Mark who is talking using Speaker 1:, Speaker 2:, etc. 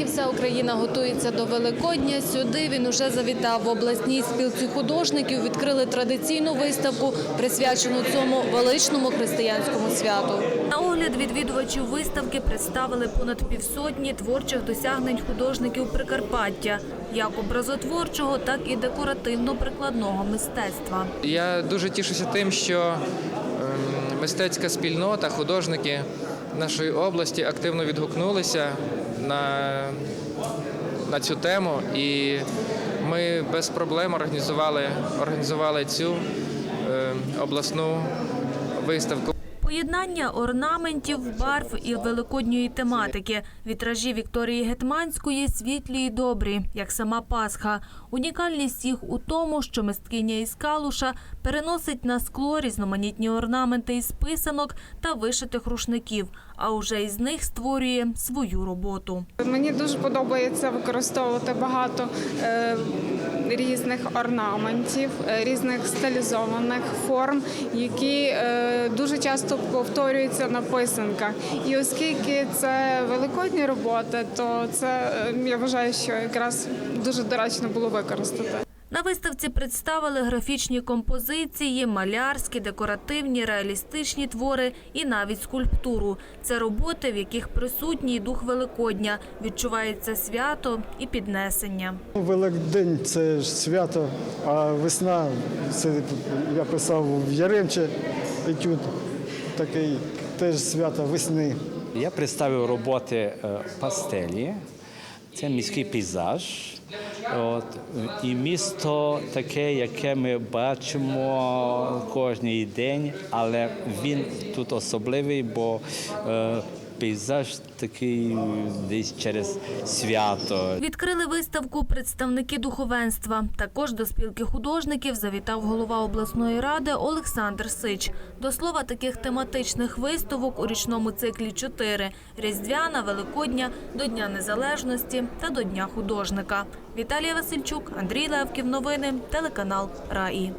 Speaker 1: як і вся Україна готується до Великодня, сюди він уже завітав. В обласній спілці художників відкрили традиційну виставку, присвячену цьому величному християнському святу. На огляд відвідувачів виставки представили понад півсотні творчих досягнень художників Прикарпаття, як образотворчого, так і декоративно-прикладного мистецтва.
Speaker 2: Я дуже тішуся тим, що ем, мистецька спільнота, художники нашої області активно відгукнулися на, на цю тему, і ми без проблем організували, організували цю ем, обласну виставку.
Speaker 1: Поєднання орнаментів, барв і великодньої тематики. Вітражі Вікторії Гетманської світлі й добрі, як сама Пасха. Унікальність їх у тому, що мисткиня із Калуша переносить на скло різноманітні орнаменти із писанок та вишитих рушників, а уже із них створює свою роботу.
Speaker 3: Мені дуже подобається використовувати багато е, різних орнаментів, е, різних стилізованих форм, які е, дуже часто повторюються на писанках. І оскільки це великодні роботи, то це е, я вважаю, що якраз дуже доречно було використати.
Speaker 1: На виставці представили графічні композиції, малярські, декоративні, реалістичні твори і навіть скульптуру. Це роботи, в яких присутній дух Великодня, відчувається свято і піднесення.
Speaker 4: Ну, Великдень це ж свято, а весна це я писав в Яремче етюд такий теж свято весни.
Speaker 5: Я представив роботи е, пастелі. Це міський пейзаж. От, і місто таке, яке ми бачимо кожен день, але він тут особливий, бо е, пейзаж такий десь через свято.
Speaker 1: Відкрили виставку представники духовенства. Також до спілки художників завітав голова обласної ради Олександр Сич. До слова, таких тематичних виставок у річному циклі чотири: Різдвяна, Великодня, до Дня Незалежності та до Дня художника. Віталія Васильчук, Андрій Левків. Новини, телеканал Раї.